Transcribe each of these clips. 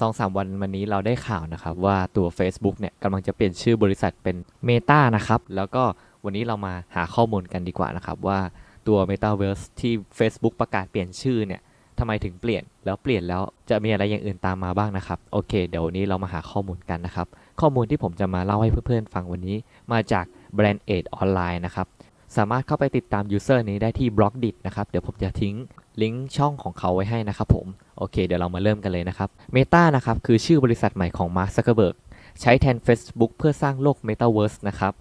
สองสามวันวันนี้เราได้ข่าวนะครับ ว่าตัว Facebook เนี่ยกำลังจะเปลี่ยนชื่อบริษัทเป็น Meta นะครับ แล้วก็วันนี้เรามาหาข้อมูลกันดีกว่านะครับ ว่าตัว Metaverse ที่ Facebook ประกาศเปลี่ยนชื่อเนี่ยทำไมถึงเปลี่ยนแล้วเปลี่ยนแล้วจะมีอะไรอย่างอื่นตามมาบ้างนะครับโอเค เดี๋ยววันนี้เรามาหาข้อมูลกันนะครับ ข้อมูลที่ผมจะมาเล่าให้เพื่อนๆฟังวันนี้ มาจาก Brand a d ออนไลน์นะครับ สามารถเข้าไปติดตาม User นี้ได้ที่ b l o g d i t นะครับ เดี๋ยวผมจะทิ้งลิงก์ช่องของเขาไว้ให้นะครับผม โอเค เดี๋ยวเรามาเริ่มกันเลยนะครับ Meta นะครับ คือชื่อบริษัทใหม่ของ Mark Zuckerberg ใช้แทน Facebook เพื่อสร้างโลก Metaverse นะครับ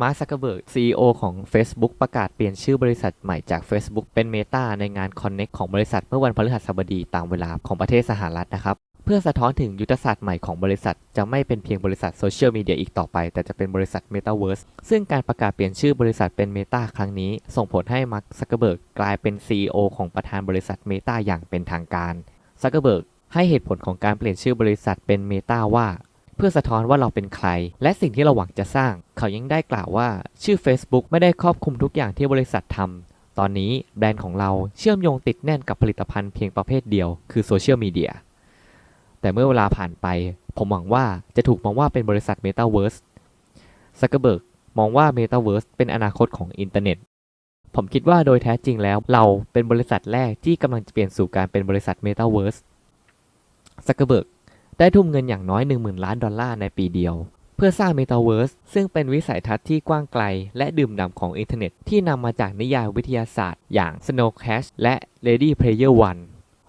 มาร์คซักเกอร์เบิร์ก CEO ของ Facebook ประกาศเปลี่ยนชื่อบริษัทใหม่จาก Facebook เป็น Meta ในงาน Connect ของบริษัทเมื่อวันพฤหัสบดีตามเวลาของประเทศสหรัฐนะครับ เพื่อสะท้อนถึงยุทธศาสตร์ใหม่ของบริษัท จะไม่เป็นเพียงบริษัทโซเชียลมีเดียอีกต่อไป แต่จะเป็นบริษัท Metaverse ซึ่งการประกาศเปลี่ยนชื่อบริษัทเป็น Meta ครั้งนี้ ส่งผลให้มาร์คซักเกอร์เบิร์กกลายเป็น CEO ของประธานบริษัท Meta อย่างเป็นทางการซักเกอร์เบิร์กให้เหตุผลของการเปลี่ยนชื่อบริษัทเป็น Meta ว่าเพื่อสะท้อนว่าเราเป็นใคร และสิ่งที่เราหวังจะสร้าง เขายังได้กล่าวว่าชื่อ Facebook ไม่ได้ครอบคลุมทุกอย่างที่บริษัททำตอนนี้แบรนด์ของเราเชื่อมโยงติดแน่นกับผลิตภัณฑ์เพียงประเภทเดียว คือโซเชียลมีเดีย แต่เมื่อเวลาผ่านไป ผมหวังว่าจะถูกมองว่าเป็นบริษัท Metaverse ซักเกอร์เบิร์กมองว่า Metaverse เป็นอนาคตของอินเทอร์เน็ต ผมคิดว่าโดยแท้จริงแล้วเราเป็นบริษัทแรกที่กำลังจะเปลี่ยนสู่การเป็นบริษัท Metaverse ซักเกอร์เบิร์กได้ทุ่มเงินอย่างน้อย 10,000 ล้านดอลลาร์ในปีเดียว เพื่อสร้าง Metaverse ซึ่งเป็นวิสัยทัศน์ที่กว้างไกล และดื่มด่ำของอินเทอร์เน็ตที่นำมาจากนิยายวิทยาศาสตร์ อย่าง Snow Crash และ Ready Player One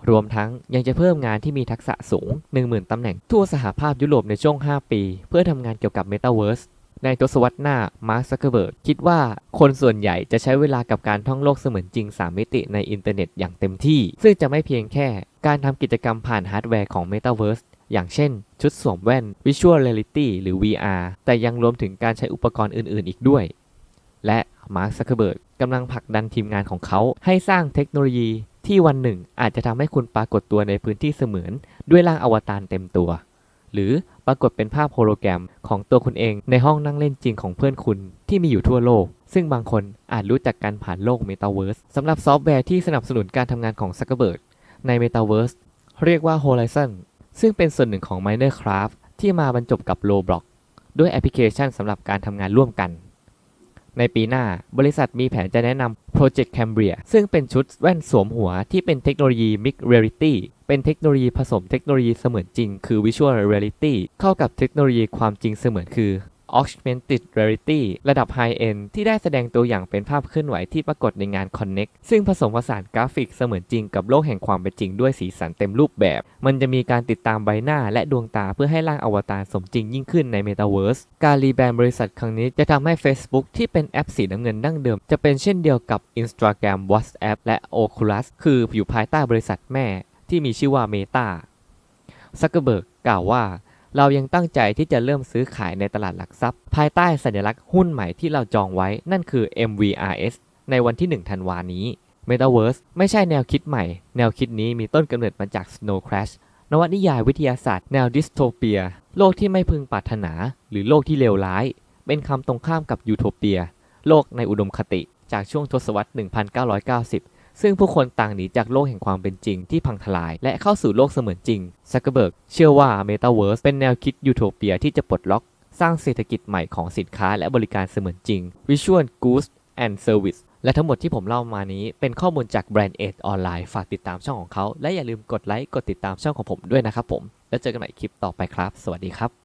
รวมทั้งยังจะเพิ่มงานที่มีทักษะสูง 10,000 ตำแหน่งทั่วสหภาพยุโรปในช่วง 5 ปี เพื่อทำงานเกี่ยวกับ Metaverse ในทศวรรษหน้า มาร์คซักเกอร์เบิร์กคิดว่าคนส่วนใหญ่จะใช้เวลากับการท่องโลกเสมือนจริง 3 มิติในอินเทอร์เน็ตอย่างเต็มที่ ซึ่งจะไม่เพียงแค่การทำกิจกรรมผ่านฮาร์ดแวร์ของ Metaverse อย่างเช่น ชุดสวมแว่น Visual Reality หรือ VR แต่ยังรวมถึงการใช้อุปกรณ์อื่น ๆ อีกด้วย และมาร์คซักเกอร์เบิร์กกำลังผลักดันทีมงานของเขาให้สร้างเทคโนโลยีที่วันหนึ่งอาจจะทำให้คุณปรากฏตัวในพื้นที่เสมือน ด้วยร่างอวตารเต็มตัว หรือปรากฏเป็นภาพโฮโลแกรมของตัวคุณเองในห้องนั่งเล่นจริงของเพื่อนคุณที่มีอยู่ทั่วโลก ซึ่งบางคนอาจรู้จักกันผ่านโลก Metaverse สสำหรับซอฟต์แวร์ที่สนับสนุนการทำงานของ Zuckerberg ใน Metaverse เรียกว่า Horizon ซึ่งเป็นส่วนหนึ่งของ Minecraft ที่มาบรรจบกับ Roblox ด้วยแอปพลิเคชันสำหรับการทำงานร่วมกัน ในปีหน้า บริษัทมีแผนจะแนะนำ Project Cambria ซึ่งเป็นชุดแว่นสวมหัวที่เป็นเทคโนโลยี Mixed Reality เป็นเทคโนโลยีผสมเทคโนโลยีเสมือนจริง คือ Visual Reality เข้ากับเทคโนโลยีความจริงเสมือนคือ Augmented Reality ระดับ High End ที่ได้แสดงตัวอย่างเป็นภาพเคลื่อนไหวที่ปรากฏในงาน Connect ซึ่งผสมผสานกราฟิกเสมือนจริงกับโลกแห่งความเป็นจริงด้วยสีสันเต็มรูปแบบ มันจะมีการติดตามใบหน้าและดวงตาเพื่อให้ร่างอวตารสมจริงยิ่งขึ้นใน Metaverse การรีแบรนด์บริษัทครั้งนี้จะทำให้ Facebook ที่เป็นแอปสีน้ำเงินดั้งเดิม จะเป็นเช่นเดียวกับ Instagram WhatsApp และ Oculus คืออยู่ภายใต้บริษัทแม่ ที่มีชื่อว่า Meta ซักเกอร์เบิร์กกล่าวว่า เรายังตั้งใจที่จะเริ่มซื้อขายในตลาดหลักทรัพย์ ภายใต้สัญลักษณ์หุ้นใหม่ที่เราจองไว้นั่นคือ MVRS ในวันที่ 1 ธันวานี้ Metaverse ไม่ใช่แนวคิดใหม่ แนวคิดนี้มีต้นกำเนิดมาจาก Snow Crash นวนิยายวิทยาศาสตร์แนวดิสโทเปีย โลกที่ไม่พึงปรารถนา หรือโลกที่เลวร้าย เป็นคำตรงข้ามกับยูโทเปีย โลกในอุดมคติจากช่วงทศวรรษ 1990 ซึ่งผู้คนต่างหนีจากโลกแห่งความเป็นจริงที่พังทลาย และเข้าสู่โลกเสมือนจริงซักเกอร์เบิร์กเชื่อว่า Metaverse เป็นแนวคิดยูโทเปียที่จะปลดล็อก สร้างเศรษฐกิจใหม่ของสินค้าและบริการเสมือนจริง Visual Goods and Service และทั้งหมดที่ผมเล่ามานี้เป็นข้อมูลจาก Brand a d ออนไลน์ฝากติดตามช่องของเขา และอย่าลืมกดไลค์กดติดตามช่องของผมด้วยนะครับผม แล้วเจอกันใหม่คลิปต่อไปครับ สวัสดีครับ